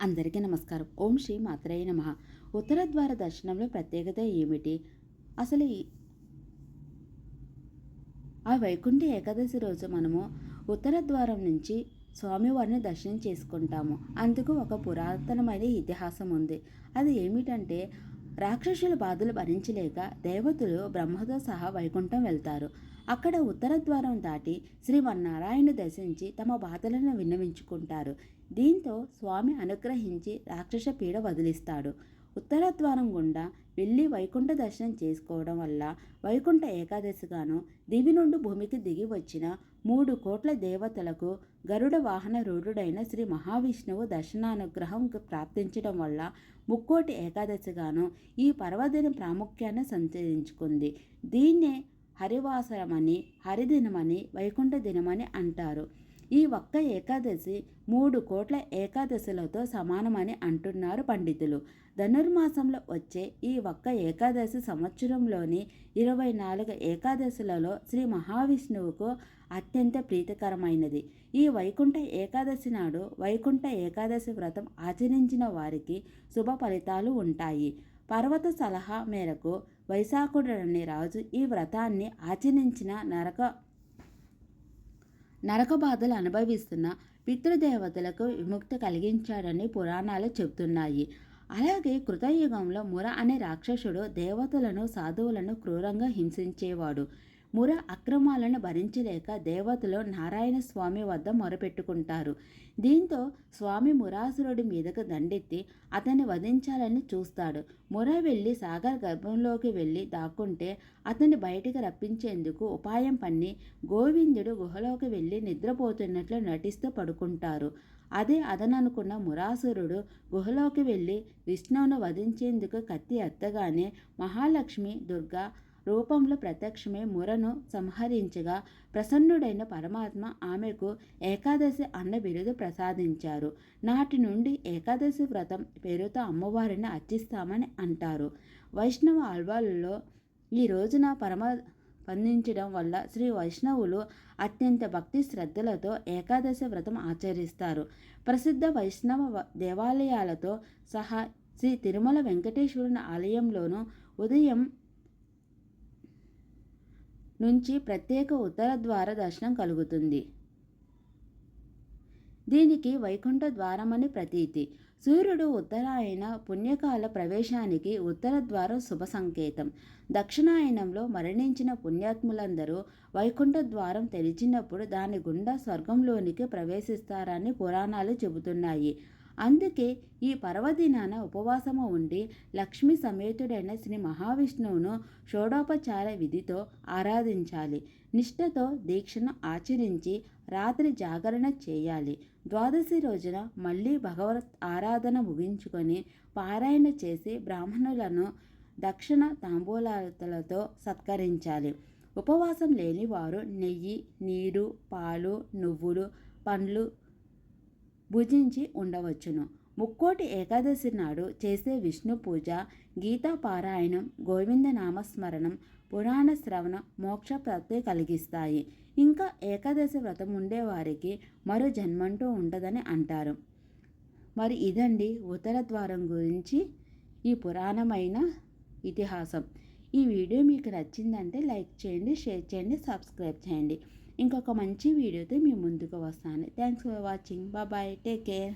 అందరికీ నమస్కారం. ఓం శ్రీ మాత్రయ్య నమ. ఉత్తర ద్వార దర్శనంలో ప్రత్యేకత ఏమిటి? అసలు ఈ- ఆ వైకుంఠ ఏకాదశి రోజు మనము ఉత్తర ద్వారం నుంచి స్వామివారిని దర్శనం చేసుకుంటాము. అందుకు ఒక పురాతనమైన ఇతిహాసం ఉంది. అది ఏమిటంటే రాక్షసుల బాధలు భరించలేక దేవతలు బ్రహ్మతో సహా వైకుంఠం వెళ్తారు. అక్కడ ఉత్తర ద్వారం దాటి శ్రీమన్నారాయణ దర్శించి తమ బాధలను విన్నవించుకుంటారు. దీంతో స్వామి అనుగ్రహించి రాక్షస పీడ వదిలిస్తాడు. ఉత్తర ద్వారం గుండా వెళ్ళి వైకుంఠ దర్శనం చేసుకోవడం వల్ల వైకుంఠ ఏకాదశిగాను దివి నుండి భూమికి దిగి వచ్చిన మూడు కోట్ల దేవతలకు గరుడ వాహన రూఢుడైన శ్రీ మహావిష్ణువు దర్శనానుగ్రహం ప్రాప్తించడం వల్ల ముక్కోటి ఏకాదశిగాను ఈ పర్వదిన ప్రాముఖ్యాన్ని సంచరించుకుంది దీన్నే హరివాసరమని హరిదినమని వైకుంఠ దినమని అంటారు. ఈ ఒక్క ఏకాదశి మూడు కోట్ల ఏకాదశులతో సమానమని అంటున్నారు పండితులు. ధనుర్మాసంలో వచ్చే ఈ ఒక్క ఏకాదశి సంవత్సరంలోని ఇరవై నాలుగు ఏకాదశులలో శ్రీ మహావిష్ణువుకు అత్యంత ప్రీతికరమైనది. ఈ వైకుంఠ ఏకాదశి నాడు వైకుంఠ ఏకాదశి వ్రతం ఆచరించిన వారికి శుభ ఫలితాలు ఉంటాయి. పర్వత సలహా మేరకు వైశాఖుడని రాజు ఈ వ్రతాన్ని ఆచరించిన నరక నరక బాధలు అనుభవిస్తున్న పితృదేవతలకు విముక్తి కలిగించాడని పురాణాలు చెబుతున్నాయి. అలాగే కృతయుగంలో ముర అనే రాక్షసుడు దేవతలను సాధువులను క్రూరంగా హింసించేవాడు. ముర అక్రమాలను భరించలేక దేవతలు నారాయణ స్వామి వద్ద మొరపెట్టుకుంటారు. దీంతో స్వామి మురాసురుడి మీదకు దండెత్తి అతన్ని వధించాలని చూస్తాడు. ముర వెళ్ళి సాగర్ గర్భంలోకి వెళ్ళి దాక్కుంటే అతన్ని బయటికి రప్పించేందుకు ఉపాయం పన్ని గోవిందుడు గుహలోకి వెళ్ళి నిద్రపోతున్నట్లు నటిస్తూ పడుకుంటారు. అదే అదననుకున్న మురాసురుడు గుహలోకి వెళ్ళి విష్ణువును వధించేందుకు కత్తి ఎత్తగానే మహాలక్ష్మి దుర్గా రూపంలో ప్రత్యక్షమే మురను సంహరించగా ప్రసన్నుడైన పరమాత్మ ఆమెకు ఏకాదశి అన్న బిరుదు ప్రసాదించారు. నాటి నుండి ఏకాదశి వ్రతం పేరుతో అమ్మవారిని అర్చిస్తామని అంటారు. వైష్ణవ ఆల్వాలలో ఈ రోజున పరమ స్పందించడం వల్ల శ్రీ వైష్ణవులు అత్యంత భక్తి శ్రద్ధలతో ఏకాదశి వ్రతం ఆచరిస్తారు. ప్రసిద్ధ వైష్ణవ దేవాలయాలతో సహా శ్రీ తిరుమల వెంకటేశ్వరుని ఆలయంలోనూ ఉదయం నుంచి ప్రత్యేక ఉత్తర ద్వార దర్శనం కలుగుతుంది. దీనికి వైకుంఠ ద్వారమని ప్రతీతి. సూర్యుడు ఉత్తరాయణ పుణ్యకాల ప్రవేశానికి ఉత్తర ద్వారం శుభ సంకేతం. దక్షిణాయనంలో మరణించిన పుణ్యాత్ములందరూ వైకుంఠ ద్వారం తెరిచినప్పుడు దాని గుండా స్వర్గంలోనికి ప్రవేశిస్తారని పురాణాలు చెబుతున్నాయి. అందుకే ఈ పర్వదినాన ఉపవాసము ఉండి లక్ష్మీ సమేతుడైన శ్రీ మహావిష్ణువును షోడోపచార విధితో ఆరాధించాలి. నిష్ఠతో దీక్షను ఆచరించి రాత్రి జాగరణ చేయాలి. ద్వాదశి రోజున మళ్ళీ భగవత్ ఆరాధన ముగించుకొని పారాయణ చేసి బ్రాహ్మణులను దక్షిణ తాంబూలాలతో సత్కరించాలి. ఉపవాసం లేని వారు నెయ్యి నీరు పాలు నువ్వులు పండ్లు భుజించి ఉండవచ్చును. ముక్కోటి ఏకాదశి నాడు చేసే విష్ణు పూజ గీతా పారాయణం గోవింద నామస్మరణం పురాణ శ్రవణ మోక్ష ప్రాప్తి కలిగిస్తాయి. ఇంకా ఏకాదశి వ్రతం ఉండేవారికి మరో జన్మంటూ ఉండదని అంటారు. మరి ఇదండి ఉత్తర ద్వారం గురించి ఈ పురాణమైన ఇతిహాసం. ఈ వీడియో మీకు నచ్చిందంటే లైక్ చేయండి షేర్ చేయండి సబ్స్క్రైబ్ చేయండి. ఇంకొక మంచి వీడియోతో మీ ముందుకు వస్తాను. Thanks for watching bye take care